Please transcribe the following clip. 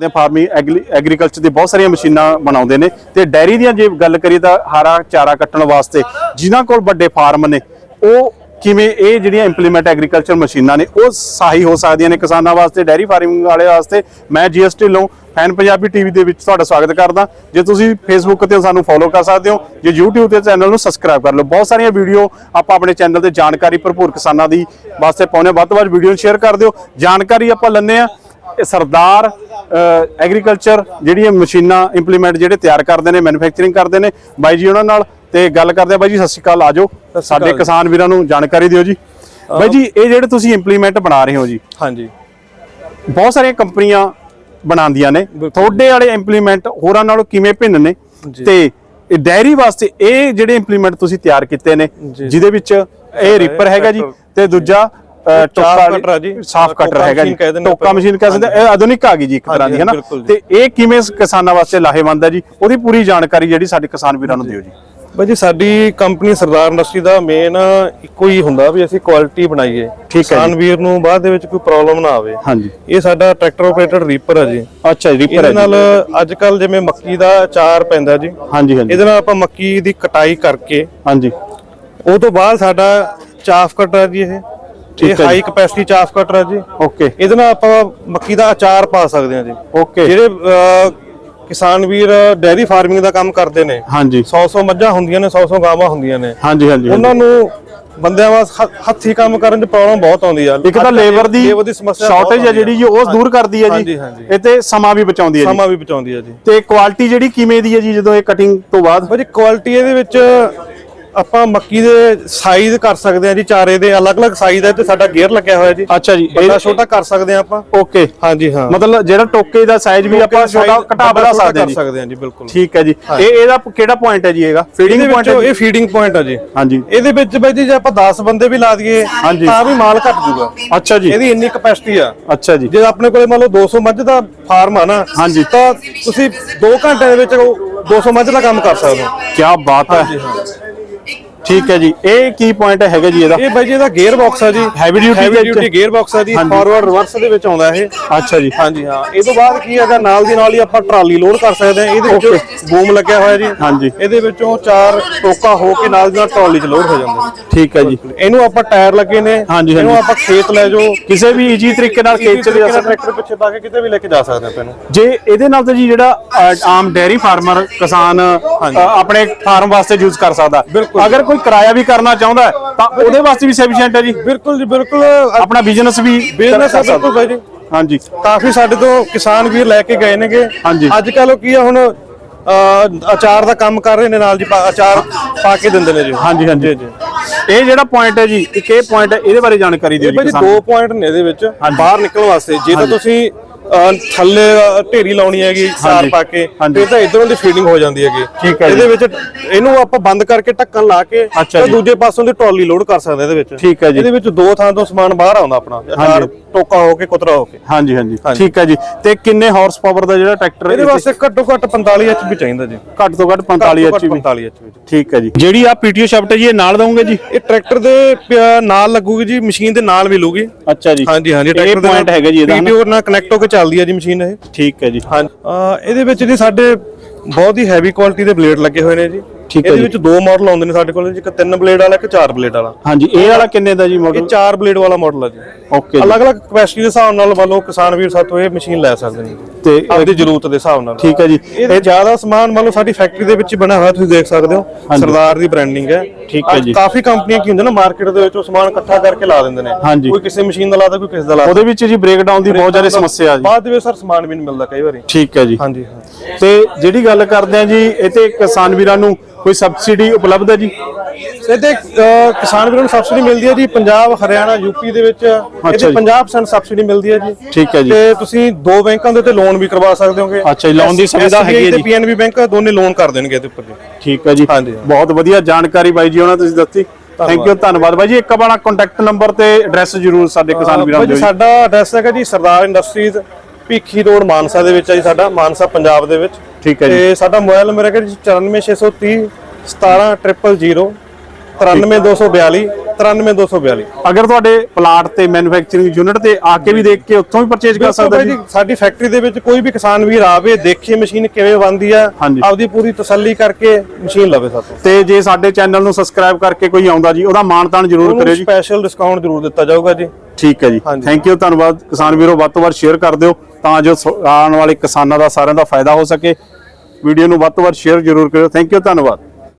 ਦੇ farming agriculture ਦੀ ਬਹੁਤ ਸਾਰੀਆਂ ਮਸ਼ੀਨਾਂ ਬਣਾਉਂਦੇ ਨੇ ਤੇ ਡੈਰੀ ਦੀਆਂ ਜੇ ਗੱਲ ਕਰੀਏ ਤਾਂ ਹਾਰਾ ਚਾਰਾ ਕੱਟਣ ਵਾਸਤੇ ਜਿਨ੍ਹਾਂ ਕੋਲ ਵੱਡੇ ਫਾਰਮ ਨੇ, ਉਹ ਕਿਵੇਂ ਇਹ ਜਿਹੜੀਆਂ ਇੰਪਲੀਮੈਂਟ ਐਗਰੀਕਲਚਰ ਮਸ਼ੀਨਾਂ ਨੇ, ਉਹ ਸਹਾਈ ਹੋ ਸਕਦੀਆਂ ਨੇ ਕਿਸਾਨਾਂ ਵਾਸਤੇ, ਡੈਰੀ ਫਾਰਮਿੰਗ ਵਾਲੇ ਵਾਸਤੇ? ਮੈਂ GST Dhillon fan Punjabi TV ਦੇ ਵਿੱਚ ਤੁਹਾਡਾ ਸਵਾਗਤ ਕਰਦਾ। ਜੇ ਤੁਸੀਂ ਫੇਸਬੁੱਕ ਤੇ ਸਾਨੂੰ ਫੋਲੋ ਕਰ ਸਕਦੇ ਹੋ, ਜੇ YouTube ਤੇ ਚੈਨਲ ਨੂੰ ਸਬਸਕ੍ਰਾਈਬ ਕਰ ਲਓ। ਬਹੁਤ ਸਾਰੀਆਂ ਵੀਡੀਓ ਆਪਾਂ ਆਪਣੇ ਚੈਨਲ ਤੇ ਜਾਣਕਾਰੀ ਭਰਪੂਰ ਕਿਸਾਨਾਂ ਦੀ ਵਾਸਤੇ ਪਾਉਣੇ ਵੱਧ ਤੋਂ ਵੱਧ ਵੀਡੀਓ ਨੂੰ ਸ਼ੇਅਰ ਕਰ ਦਿਓ। ਜਾਣਕਾਰੀ ਆਪਾਂ ਲੈਂਦੇ ਆ ਇਹ ਸਰਦਾਰ ਐਗਰੀਕਲਚਰ ਜਿਹੜੀਆਂ ਮਸ਼ੀਨਾਂ ਇੰਪਲੀਮੈਂਟ ਜਿਹੜੇ ਤਿਆਰ ਕਰਦੇ ਨੇ ਮੈਨੂਫੈਕਚਰਿੰਗ ਕਰਦੇ ਨੇ ਬਾਈ ਜੀ ਉਹਨਾਂ ਨਾਲ ਤੇ ਗੱਲ ਕਰਦੇ ਆ। ਬਾਈ ਜੀ ਸਤਿ ਸ਼੍ਰੀ ਅਕਾਲ ਆਜੋ ਸਾਡੇ ਕਿਸਾਨ ਵੀਰਾਂ ਨੂੰ ਜਾਣਕਾਰੀ ਦਿਓ ਜੀ। ਬਾਈ ਜੀ ਇਹ ਜਿਹੜੇ ਤੁਸੀਂ ਇੰਪਲੀਮੈਂਟ ਬਣਾ ਰਹੇ ਹੋ ਜੀ ਹਾਂਜੀ। ਬਹੁਤ ਸਾਰੀਆਂ ਕੰਪਨੀਆਂ ਬਣਾਉਂਦੀਆਂ ਨੇ। ਤੁਹਾਡੇ ਵਾਲੇ ਇੰਪਲੀਮੈਂਟ ਹੋਰਾਂ ਨਾਲੋਂ ਕਿਵੇਂ ਭਿੰਨ ਨੇ? ਤੇ ਇਹ ਡੈਰੀ ਵਾਸਤੇ ਇਹ ਜਿਹੜੇ ਇੰਪਲੀਮੈਂਟ ਤੁਸੀਂ ਤਿਆਰ ਕੀਤੇ ਨੇ ਜਿਹਦੇ ਵਿੱਚ ਇਹ ਰੀਪਰ ਹੈਗਾ ਜੀ ਤੇ ਦੂਜਾ ਟੋਕਾ ਚਾਫ ਕਟਰ ਆ ਜੀ। ਸਾਫ਼ ਕਟਰ ਟੋਕਾ ਹੈਗਾ ਜੀ। ਮਸ਼ੀਨ ਕਹਿ ਦਿੰਦੇ ਟੋਕਾ ਆਪਾਂ। ਮਸ਼ੀਨ ਕਹਿ ਸਕਦੇ ਹਾਂ। ਇਹ ਆਧੁਨਿਕ ਆ ਗਈ ਜੀ ਇੱਕ ਤਰ੍ਹਾਂ ਦੀ ਹੈ ਨਾ? ਬਿਲਕੁਲ ਜੀ। ਤੇ ਇਹ ਕਿਵੇਂ ਕਿਸਾਨਾਂ ਵਾਸਤੇ ਲਾਹੇਵੰਦ ਹੈ ਜੀ? ਉਹਦੀ ਪੂਰੀ ਜਾਣਕਾਰੀ ਜਿਹੜੀ ਸਾਡੇ ਕਿਸਾਨ ਵੀਰਾਂ ਨੂੰ ਦਿਓ ਜੀ। ਬਾਈ ਜੀ ਸਾਡੀ ਕੰਪਨੀ ਸਰਦਾਰ ਇੰਡਸਟਰੀ ਦਾ ਮੇਨ ਇੱਕੋ ਹੀ ਹੁੰਦਾ ਵੀ ਅਸੀਂ ਕੁਆਲਿਟੀ ਬਣਾਈਏ। ਠੀਕ ਹੈ ਕਿਸਾਨ ਵੀਰ ਨੂੰ ਬਾਅਦ ਦੇ ਵਿੱਚ ਕੋਈ ਪ੍ਰੋਬਲਮ ਨਾ ਆਵੇ। ਹਾਂਜੀ। ਇਹ ਸਾਡਾ ਟਰੈਕਟਰ ਆਪਰੇਟਡ ਰੀਪਰ ਹੈ ਜੀ। ਅੱਛਾ ਜੀ ਰੀਪਰ ਇਹਦੇ ਹੈ ਨਾਲ ਜੀ। ਅੱਜ ਕੱਲ ਜਿਵੇਂ ਮੱਕੀ ਦਾ ਅਚਾਰ ਪੈਂਦਾ ਜੀ। ਹਾਂਜੀ ਹਾਂਜੀ। ਇਹਦੇ ਨਾਲ ਆਪਾਂ ਮੱਕੀ ਦੀ ਕਟਾਈ ਕਰਕੇ ਹਾਂਜੀ। ਉਹ ਤੋਂ ਬਾਅਦ ਸਾਡਾ ਚਾਫ ਕਟਰ ਜੀ ਇਹ। ਇਹ ਹਾਈ ਕਪੈਸਿਟੀ ਚਾਫ ਕਟਰ ਹੈ ਜੀ। ਓਕੇ ਇਹਦੇ ਨਾਲ ਆਪਾਂ ਮੱਕੀ ਦਾ ਅਚਾਰ ਪਾ ਸਕਦੇ ਹਾਂ ਜੀ। ਓਕੇ ਜਿਹੜੇ ਕਿਸਾਨ ਵੀਰ ਡੈਰੀ ਫਾਰਮਿੰਗ ਦਾ ਕੰਮ ਕਰਦੇ ਨੇ ਹਾਂਜੀ। 100-100 ਮੱਝਾਂ ਹੁੰਦੀਆਂ ਨੇ 100-100 ਗਾਵਾਂ ਹੁੰਦੀਆਂ ਨੇ। ਹਾਂਜੀ ਹਾਂਜੀ ਉਹਨਾਂ ਨੂੰ ਬੰਦਿਆਂ ਵਾਸ ਹੱਥੀ ਕੰਮ ਕਰਨ 'ਚ ਪ੍ਰੋਬਲਮ ਬਹੁਤ ਆਉਂਦੀ ਆ। ਇੱਕ ਤਾਂ ਲੇਬਰ ਦੀ ਲੇਬਰ ਦੀ ਸਮੱਸਿਆ ਬਹੁਤ ਸ਼ਾਰਟੇਜ ਹੈ ਆਉਂਦੀ ਜਿਹੜੀ ਜੀ ਉਹ ਦੂਰ ਕਰਦੀ ਹੈ ਜੀ। ਇਹ ਤੇ ਸਮਾਂ ਵੀ ਬਚਾਉਂਦੀ ਹੈ ਜੀ। ਸਮਾਂ ਵੀ ਬਚਾਉਂਦੀ ਆ ਜੀ। ਤੇ ਕੁਆਲਿਟੀ ਜਿਹੜੀ ਕਿਵੇਂ ਦੀ ਹੈ ਜੀ ਜਦੋਂ ਇਹ ਕਟਿੰਗ ਤੋਂ ਬਾਅਦ? ਭਾਜੀ ਕੁਆਲਿਟੀ ਇਹਦੇ ਵਿੱਚ ਆਪਾਂ ਮੱਕੀ ਦੇ ਸਾਈਜ਼ ਕਰ ਸਕਦੇ ਆ ਜੀ ਚਾਰੇ ਦੇ ਅਲੱਗ-ਅਲੱਗ ਸਾਈਜ਼ ਹੈ ਤੇ ਸਾਡਾ ਗੇਅਰ ਲੱਗਿਆ ਹੋਇਆ ਜੀ। ਅੱਛਾ ਜੀ ਵੱਡਾ ਛੋਟਾ ਕਰ ਸਕਦੇ ਆ ਆਪਾਂ। ਓਕੇ ਹਾਂਜੀ ਹਾਂ। ਮਤਲਬ ਜਿਹੜਾ ਟੋਕੇ ਦਾ ਸਾਈਜ਼ ਵੀ ਆਪਾਂ ਛੋਟਾ ਘਟਾ ਵਧਾ ਸਕਦੇ ਹਾਂ ਕਰ ਜੀ। ਸਕਦੇ ਆ ਜੀ ਬਿਲਕੁਲ। ਠੀਕ ਹੈ ਜੀ। ਇਹ ਇਹਦਾ ਕਿਹੜਾ ਪੁਆਇੰਟ ਹੈ ਜੀ ਇਹਦਾ? ਫੀਡਿੰਗ ਪੁਆਇੰਟ ਹੈ ਇਹ ਫੀਡਿੰਗ ਪੁਆਇੰਟ ਆ ਜੀ। ਹਾਂਜੀ। ਇਹਦੇ ਵਿੱਚ ਬਾਈ ਜੀ ਜੇ ਆਪਾਂ 10 ਬੰਦੇ ਵੀ ਲਾ ਦਈਏ। ਤਾਂ ਵੀ ਮਾਲ ਘਟ ਜੂਗਾ ਅੱਛਾ ਜੀ। ਇਹਦੀ ਇੰਨੀ ਕਪੈਸਿਟੀ ਆ। ਅੱਛਾ ਜੀ। ਜੇ ਆਪਣੇ ਕੋਲੇ ਮੰਨ ਲਓ 200 ਮੱਝ ਦਾ ਫਾਰਮ ਆ ਨਾ ਹਾਂਜੀ। ਤਾਂ ਤੁਸੀਂ 2 ਘੰਟੇ ਦੇ ਵਿੱਚ ਉਹ 200 ਮੱਝ ਦਾ ਕੰਮ ਕਰ ਸਕਦੇ ਹੋ। ਕੀ ਬਾਤ ਹੈ। ਠੀਕ ਹੈ ਜੀ। ਇਹ ਕੀ ਪੁਆਇੰਟ ਹੈਗਾ ਜੀ ਇਹਦਾ? ਇਹ ਬਾਈ ਜੀ ਇਹਦਾ ਗੇਅਰ ਬਾਕਸ ਆ ਜੀ। Heavy duty heavy duty? Gear box ਆ ਜੀ। ਫਾਰਵਰਡ ਰਿਵਰਸ ਦੇ ਵਿੱਚ ਆਉਂਦਾ ਇਹ। ਅੱਛਾ ਜੀ। ਹਾਂਜੀ ਹਾਂ। ਇਹ ਤੋਂ ਬਾਅਦ ਕੀ ਹੈਗਾ ਨਾਲ ਦੀ ਨਾਲ ਹੀ ਆਪਾਂ ਟਰਾਲੀ ਲੋਡ ਕਰ ਸਕਦੇ ਹਾਂ ਇਹਦੇ ਵਿੱਚ ਬੂਮ ਲੱਗਿਆ ਹੋਇਆ ਜੀ। ਹਾਂਜੀ। ਇਹਦੇ ਵਿੱਚੋਂ ਚਾਰ ਟੋਕਾ ਹੋ ਕੇ ਨਾਲ ਦੀ ਨਾਲ ਟਰਾਲੀ 'ਚ ਲੋਡ ਹੋ ਜਾਂਦਾ ਠੀਕ ਹੈ ਜੀ। ਇਹਨੂੰ ਆਪਾਂ ਟਾਇਰ ਲੱਗੇ ਨੇ। ਹਾਂਜੀ, ਇਹਨੂੰ। ਆਪਾਂ ਖੇਤ ਲੈ ਜਾਓ। ਕਿਸੇ ਵੀ ਈਜੀ ਤਰੀਕੇ ਨਾਲ ਖੇਤ ਚ ਲਿਜਾ ਸਕਦੇ। ਟਰੈਕਟਰ ਪਿੱਛੇ ਪਾ ਕੇ ਕਿਤੇ ਵੀ ਲੈ ਕੇ ਜਾ ਸਕਦੇ ਆਪਾਂ ਇਹਨੂੰ। ਜੇ ਇਹਦੇ ਨਾਲ ਤਾਂ ਜੀ ਜਿਹੜਾ ਆਮ ਡੈਰੀ ਫਾਰਮਰ ਕਿਸਾਨ ਆਪਣੇ ਫਾਰਮ ਵਾਸਤੇ ਯੂਜ਼ ਕਰ ਸਕਦਾ। ਅਗਰ ਕੋਈ ਕਿਰਾਇਆ ਵੀ ਕਰਨਾ ਚਾਹੁੰਦਾ ਹੈ, ਤਾਂ ਉਹਦੇ ਵਾਸਤੇ ਵੀ ਸਫੀਸ਼ੀਐਂਟ ਹੈ ਜੀ। ਬਿਲਕੁਲ ਜੀ ਬਿਲਕੁਲ। ਆਪਣਾ ਬਿਜ਼ਨਸ ਵੀ ਬਿਜ਼ਨਸ ਹੈ ਬਿਲਕੁਲ ਬਾਈ ਜੀ। ਹਾਂਜੀ। ਕਾਫੀ ਸਾਡੇ ਤੋਂ ਕਿਸਾਨ ਵੀਰ ਲੈ ਕੇ ਗਏ ਨੇਗੇ। ਹਾਂਜੀ। ਅੱਜ ਕੱਲ ਕੀ ਆ ਹੁਣ ਅਹ, ਅਚਾਰ ਦਾ ਕੰਮ ਕਰ ਰਹੇ ਨੇ ਨਾਲ ਜੀ ਪਾ- ਅਚਾਰ ਪਾ ਕੇ ਦਿੰਦੇ ਨੇ ਜੀ। ਹਾਂਜੀ ਹਾਂਜੀ। ਜੀ ਇਹ ਜਿਹੜਾ ਪੁਆਇੰਟ ਹੈ ਜੀ ਇੱਕ ਇਹ ਪੁਆਇੰਟ ਹੈ ਇਹਦੇ ਬਾਰੇ ਜਾਣਕਾਰੀ ਦਿਓ ਜੀ ਕਿਸਾਨ ਦੋ ਪੁਆਇੰਟ ਨੇ ਇਹਦੇ ਵਿੱਚ ਬਾਹਰ ਨਿਕਲਣ ਵਾਸਤੇ। ਜੇ ਤਾਂ ਤੁਸੀਂ ਥੱਲੇ ਢੇਰੀ ਲਾਉਣੀ ਹੈਗੀ ਹਾਂਜੀ। ਪਾ ਕੇ। ਫਿਰ ਤਾਂ ਇਧਰੋਂ ਦੀ ਫੀਡਿੰਗ ਹੋ ਜਾਂਦੀ ਹੈਗੀ। ਠੀਕ ਹੈ ਜੀ। ਇਹਦੇ ਵਿੱਚ ਇਹਨੂੰ ਆਪਾਂ ਬੰਦ ਕਰਕੇ ਢੱਕਣ ਲਾ ਕੇ ਤੇ। ਦੂਜੇ ਪਾਸੋਂ ਦੀ ਟਰਾਲੀ ਲੋਡ ਕਰ ਸਕਦੇ ਇਹਦੇ ਵਿੱਚ। ਠੀਕ ਹੈ ਜੀ। ਇਹਦੇ ਵਿੱਚ ਦੋ ਥਾਂ ਤੋਂ ਸਮਾਨ ਬਾਹਰ ਆਉਂਦਾ ਆਪਣਾ ਅਚਾਰ ਟੋਕਾ ਹੋ ਕੇ ਕੁਤਰਾ ਹੋ ਕੇ। ਹਾਂਜੀ ਹਾਂਜੀ। ਠੀਕ ਹੈ ਜੀ। ਤੇ ਕਿੰਨੇ ਹਾਰਸ ਪਾਵਰ ਦਾ ਜਿਹੜਾ ਟਰੈਕਟਰ ਇਹਦੇ ਵਾਸਤੇ ਘੱਟੋ ਘੱਟ 45 ਐਚਪੀ ਚਾਹੀਦਾ ਜੀ। ਘੱਟ ਤੋਂ ਘੱਟ 45 ਘੱਟੋ ਘੱਟ ਐਚਪੀ 45 ਐਚਪੀ ਠੀਕ ਹੈ ਜੀ। ਜਿਹੜੀ ਆ ਪੀਟੀਓ ਸ਼ਾਫਟ ਹੈ ਜੀ ਇਹ ਨਾਲ ਦਵਾਂਗੇ ਜੀ? ਇਹ ਟਰੈਕਟਰ ਦੇ ਨਾਲ ਲੱਗੂਗੀ ਜੀ ਮਸ਼ੀਨ ਦੇ ਨਾਲ ਮਿਲੂਗੀ। ਅੱਛਾ ਜੀ। ਹਾਂਜੀ ਹਾਂਜੀ ਇਹ ਪੁਆਇੰਟ ਹੈਗਾ ਜੀ ਇਹਦਾ? ਪੀਟੀਓ ਨਾਲ ਕਨੈਕਟ ਹੋ ਕੇ ਚੱਲਦੀ ਹੈ ਜੀ ਮਸ਼ੀਨ ਇਹ। ਠੀਕ ਹੈ ਜੀ। ਹਾਂ। ਇਹਦੇ ਵਿੱਚ ਜੀ ਸਾਡੇ ਬਹੁਤ ਹੀ ਹੈਵੀ ਕੁਆਲਿਟੀ ਦੇ ਬਲੇਡ ਲੱਗੇ ਹੋਏ ਨੇ ਜੀ। ਠੀਕ ਹੈ ਇਹਦੇ। ਵਿੱਚ ਦੋ ਮਾਡਲ ਆਉਂਦੇ ਨੇ ਸਾਡੇ ਕੋਲ ਜੀ ਇੱਕ ਤਿੰਨ ਬਲੇਡ ਵਾਲਾ ਇੱਕ ਚਾਰ ਬਲੇਡ ਵਾਲਾ। ਹਾਂਜੀ ਇਹ ਵਾਲਾ ਕਿੰਨੇ ਦਾ ਜੀ ਇਹ ਮਾਡਲ ਚਾਰ ਬਲੇਡ ਵਾਲਾ ਮਾਡਲ ਆ ਜੀ। ਓਕੇ ਅਲੱਗ-ਅਲੱਗ ਕਪੈਸਿਟੀ ਦੇ ਹਿਸਾਬ ਨਾਲ ਮੰਨ ਲਓ ਕਿਸਾਨ ਵੀਰ ਸਾਤੋਂ ਇਹ ਮਸ਼ੀਨ ਲੈ ਸਕਦੇ ਨੇ। ਤੇ ਆਪਣੀ ਜ਼ਰੂਰਤ ਦੇ ਹਿਸਾਬ ਨਾਲ। ਠੀਕ ਹੈ ਜੀ। ਇਹ ਜ਼ਿਆਦਾ ਸਮਾਨ ਮੰਨ ਲਓ ਸਾਡੀ ਫੈਕਟਰੀ ਦੇ ਵਿੱਚ ਹੀ ਬਣਿਆ ਹੋਇਆ ਤੁਸੀਂ ਦੇਖ ਸਕਦੇ ਹੋ। ਸਰਦਾਰ ਦੀ ਬ੍ਰਾਂਡਿੰਗ ਹੈ। ਠੀਕ ਹੈ ਜੀ। ਕਾਫੀ ਕੰਪਨੀਆਂ ਕੀ ਹੁੰਦੇ ਨੇ ਮਾਰਕੀਟ ਦੇ ਵਿੱਚ ਉਹ ਸਮਾਨ ਇਕੱਠਾ ਕਰਕੇ ਲਾ ਦਿੰਦੇ ਨੇ। ਕੋਈ ਕਿਸੇ ਮਸ਼ੀਨ ਦਾ ਲਾਦਾ ਕੋਈ ਕਿਸੇ ਦਾ ਲਾਦਾ। ਉਹਦੇ ਵਿੱਚ ਜੀ ਬ੍ਰੇਕਡਾਊਨ ਦੀ ਬਹੁਤ ਜ਼ਿਆਦਾ ਸਮੱਸਿਆ ਆ ਜੀ। ਬਾਅਦ ਵਿੱਚ ਸਰ ਸਮਾਨ ਵੀ ਨਹੀਂ ਮਿਲਦਾ ਕਈ ਵਾਰੀ। ਠੀਕ ਹੈ ਜੀ। ਹਾਂਜੀ ਹਾਂ। ਤੇ ਜਿਹੜੀ ਗੱਲ ਕਰਦੇ ਆ ਜੀ ਇਹ ਤੇ ਕਿਸਾਨ ਵੀਰਾਂ ਨੂੰ ਕੋਈ ਸਬਸਿਡੀ ਉਪਲਬਧ ਹੈ ਜੀ? ਇਹਦੇ ਕਿਸਾਨ ਵੀਰਾਂ ਨੂੰ ਸਬਸਿਡੀ ਮਿਲਦੀ ਹੈ ਜੀ ਪੰਜਾਬ ਹਰਿਆਣਾ ਯੂਪੀ ਦੇ ਵਿੱਚ। ਇਹਦੇ ਜੀ। 50% ਸਬਸਿਡੀ ਮਿਲਦੀ ਹੈ ਜੀ। ਠੀਕ ਹੈ ਜੀ। ਤੇ ਤੁਸੀਂ ਦੋ ਬੈਂਕਾਂ ਦੇ ਉੱਤੇ ਲੋਨ ਵੀ ਕਰਵਾ ਸਕਦੇ ਹੋਗੇ। ਅੱਛਾ ਜੀ, loan ਦੀ ਸੁਵਿਧਾ ਹੈਗੀ ਹੈ ਤੇ ਜੀ। ਪੀਐਨਬੀ ਬੈਂਕ ਦੋਨੇ ਲੋਨ ਕਰ ਦੇਣਗੇ ਇਹਦੇ ਉੱਪਰ ਜੀ। ਠੀਕ ਹੈ ਜੀ। ਬਹੁਤ ਵਧੀਆ ਜਾਣਕਾਰੀ ਬਾਈ ਜੀ ਉਹਨਾਂ ਤੁਸੀਂ ਦਿੱਤੀ ਥੈਂਕ ਯੂ ਧੰਨਵਾਦ। ਬਾਈ ਜੀ ਇੱਕ ਆਪਣਾ ਕੰਟੈਕਟ ਨੰਬਰ ਤੇ ਐਡਰੈਸ ਜਰੂਰ ਸਾਡੇ ਕਿਸਾਨ ਵੀਰਾਂ ਨੂੰ ਭਾਜੀ ਦਿਓ ਜੀ। ਸਾਡਾ ਐਡਰੈਸ ਹੈਗਾ ਜੀ ਸਰਦਾਰ ਇੰਡਸਟਰੀਜ਼ ਭੀਖੀ ਰੋਡ ਮਾਨਸਾ ਦੇ ਵਿੱਚ ਹੈ ਜੀ ਸਾਡਾ ਮਾਨਸਾ ਪੰਜਾਬ ਦੇ ਵਿੱਚ। ਠੀਕ ਹੈ ਜੀ। ਤੇ ਸਾਡਾ ਮੋਬਾਈਲ ਨੰਬਰ ਹੈਗਾ ਜੀ 94630 17000 93242 93242 ਅਗਰ ਤੁਹਾਡੇ ਪਲਾਟ ਤੇ ਮੈਨੂਫੈਕਚਰਿੰਗ ਯੂਨਿਟ ਤੇ ਆ ਕੇ ਵੀ ਦੇਖ ਕੇ ਉੱਥੋਂ ਵੀ ਪਰਚੇਜ ਕਰ ਸਕਦਾ ਜੀ ਸਾਡੀ ਫੈਕਟਰੀ ਦੇ ਵਿੱਚ ਕੋਈ ਵੀ ਕਿਸਾਨ ਵੀਰ ਆਵੇ ਦੇਖੇ ਮਸ਼ੀਨ ਕਿਵੇਂ ਬਣਦੀ ਆ। ਆਪਦੀ ਪੂਰੀ ਤਸੱਲੀ ਕਰਕੇ ਮਸ਼ੀਨ ਲਵੇ ਸਾਤੋਂ ਤੇ। ਜੇ ਸਾਡੇ ਚੈਨਲ ਨੂੰ ਸਬਸਕ੍ਰਾਈਬ ਕਰਕੇ ਕੋਈ ਆਉਂਦਾ ਜੀ ਉਹਦਾ ਮਾਣ ਤਾਣ ਜ਼ਰੂਰ ਕਰਿਓ ਜੀ। ਸਪੈਸ਼ਲ ਡਿਸਕਾਊਂਟ ਜ਼ਰੂਰ ਦਿੱਤਾ ਜਾਊਗਾ ਜੀ। ਠੀਕ ਹੈ ਜੀ। ਥੈਂਕ ਯੂ ਧੰਨਵਾਦ। ਕਿਸਾਨ ਵੀਰੋ ਵੱਧ ਤੋਂ ਵੱਧ ਸ਼ੇਅਰ ਕਰ ਦਿਓ। ਤਾਂ ਜੋ ਸ- ਆਉਣ ਵਾਲੇ ਕਿਸਾਨਾਂ ਦਾ ਸਾਰਿਆਂ ਦਾ ਫਾਇਦਾ ਹੋ ਸਕੇ। ਵੀਡੀਓ ਨੂੰ ਵੱਧ ਤੋਂ ਵੱਧ ਸ਼ੇਅਰ ਜ਼ਰੂਰ ਕਰਿਓ। ਥੈਂਕ ਯੂ ਧੰਨਵਾਦ।